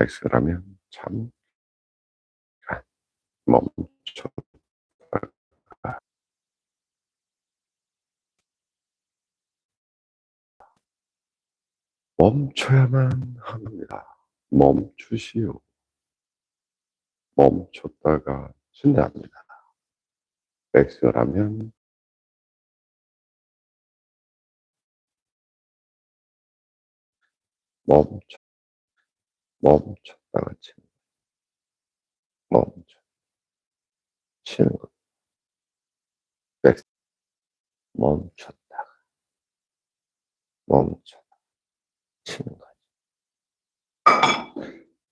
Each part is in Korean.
백스라면 잠깐 멈췄다가 멈춰야만 합니다. 멈추시오. 멈췄다가 신답니다. 백스라면 멈춰, 멈췄다가 치는, 멈춰, 치는 것. 백스, 멈췄다가, 멈췄다, 치는 거지.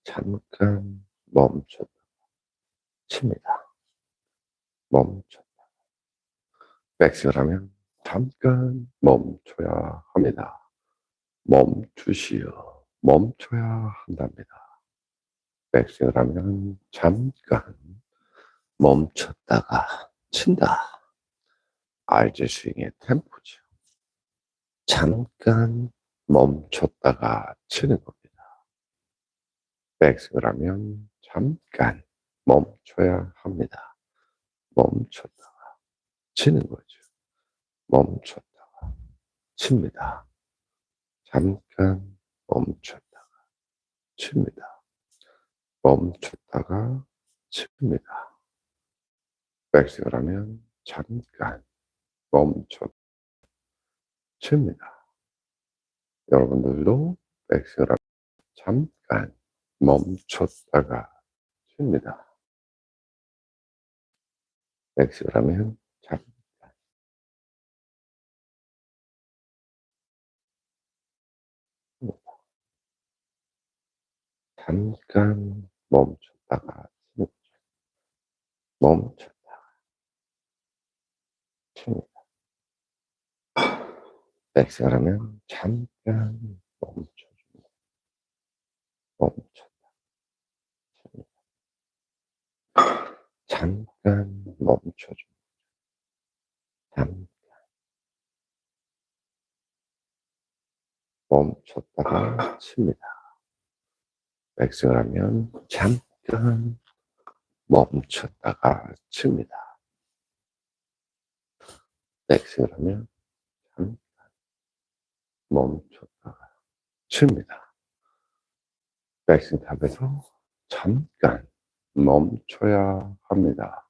잠깐 멈췄다, 칩니다. 멈췄다. 백스라면 잠깐 멈춰야 합니다. 멈추시오. 멈춰야 한답니다. 백스윙을 하면 잠깐 멈췄다가 친다. 알지 스윙의 템포죠. 잠깐 멈췄다가 치는 겁니다. 백스윙을 하면 잠깐 멈춰야 합니다. 멈췄다가 치는 거죠. 멈췄다가 칩니다. 잠깐 멈췄다가 칩니다. 멈췄다가 칩니다. 백스윙을 하면 잠깐 멈췄 칩니다. 여러분들도 백스윙을 하면 잠깐 멈췄다가 칩니다. 백스윙을 하면 잠깐 멈췄다가 치는 거죠. 멈췄다가 칩니다. 백스윙을 하면 잠깐 멈춰줍니다. 멈췄다. 칩니다. 잠깐 멈춰줍니다. 잠깐 멈췄다가 칩니다. 백스윙을 하면 잠깐 멈췄다가 칩니다. 백스윙을 하면 잠깐 멈췄다가 칩니다. 백스윙 탑에서 잠깐 멈춰야 합니다.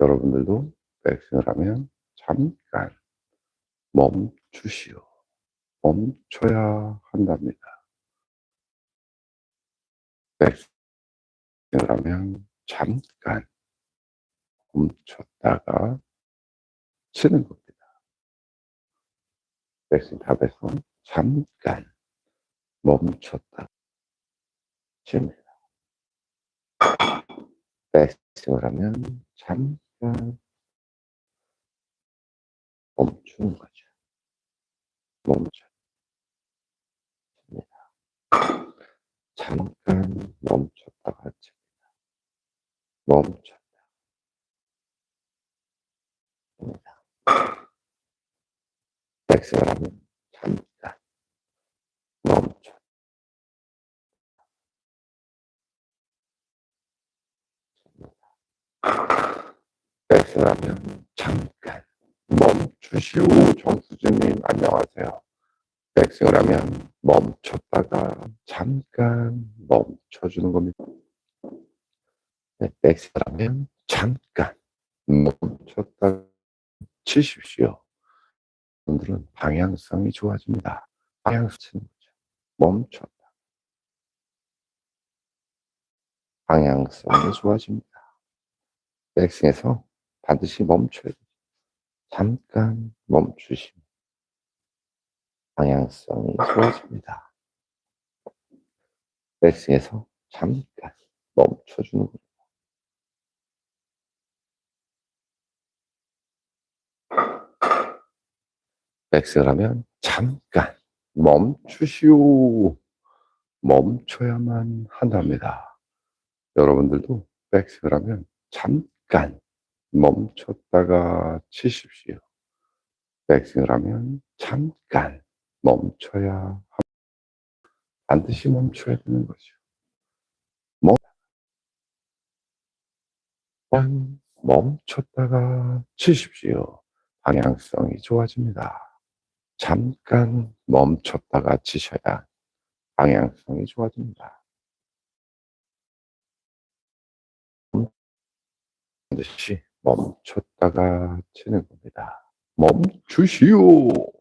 여러분들도 백스윙을 하면 잠깐 멈추시오. 멈춰야 한답니다. 백스윙을 하면 잠깐 멈췄다가 치는 겁니다. 백스윙 탑에서 잠깐 멈췄다 칩니다. 백스윙을 하면 잠깐 멈추는 거죠. 멈춰 칩니다. 잠깐 멈췄다가 칩니다. 멈췄다 하면 잠깐 백스윙을 하면 잠깐 멈추시오. 정수진님 안녕하세요. 멈췄다가 잠깐 멈춰주는 겁니다. 네, 하면 잠깐 멈췄다가 치십시오. 분들은 방향성이 좋아집니다. 방향성 치는 거죠. 멈췄다. 방향성이 좋아집니다. 백스윙에서 반드시 멈춰야 돼요. 잠깐 멈추시면 방향성이 좋아집니다. 백스윙에서 잠깐 멈춰주는 거죠. 백스윙을 하면 잠깐 멈추시오. 멈춰야만 한답니다. 여러분들도 백스윙을 하면 잠깐 멈췄다가 치십시오. 백스윙을 하면 잠깐 멈춰야. 반드시 멈춰야 되는 거죠. 멈, 멈췄다가 치십시오. 방향성이 좋아집니다. 잠깐 멈췄다가 치셔야 방향성이 좋아집니다. 반드시 멈췄다가 치는 겁니다. 멈추시오!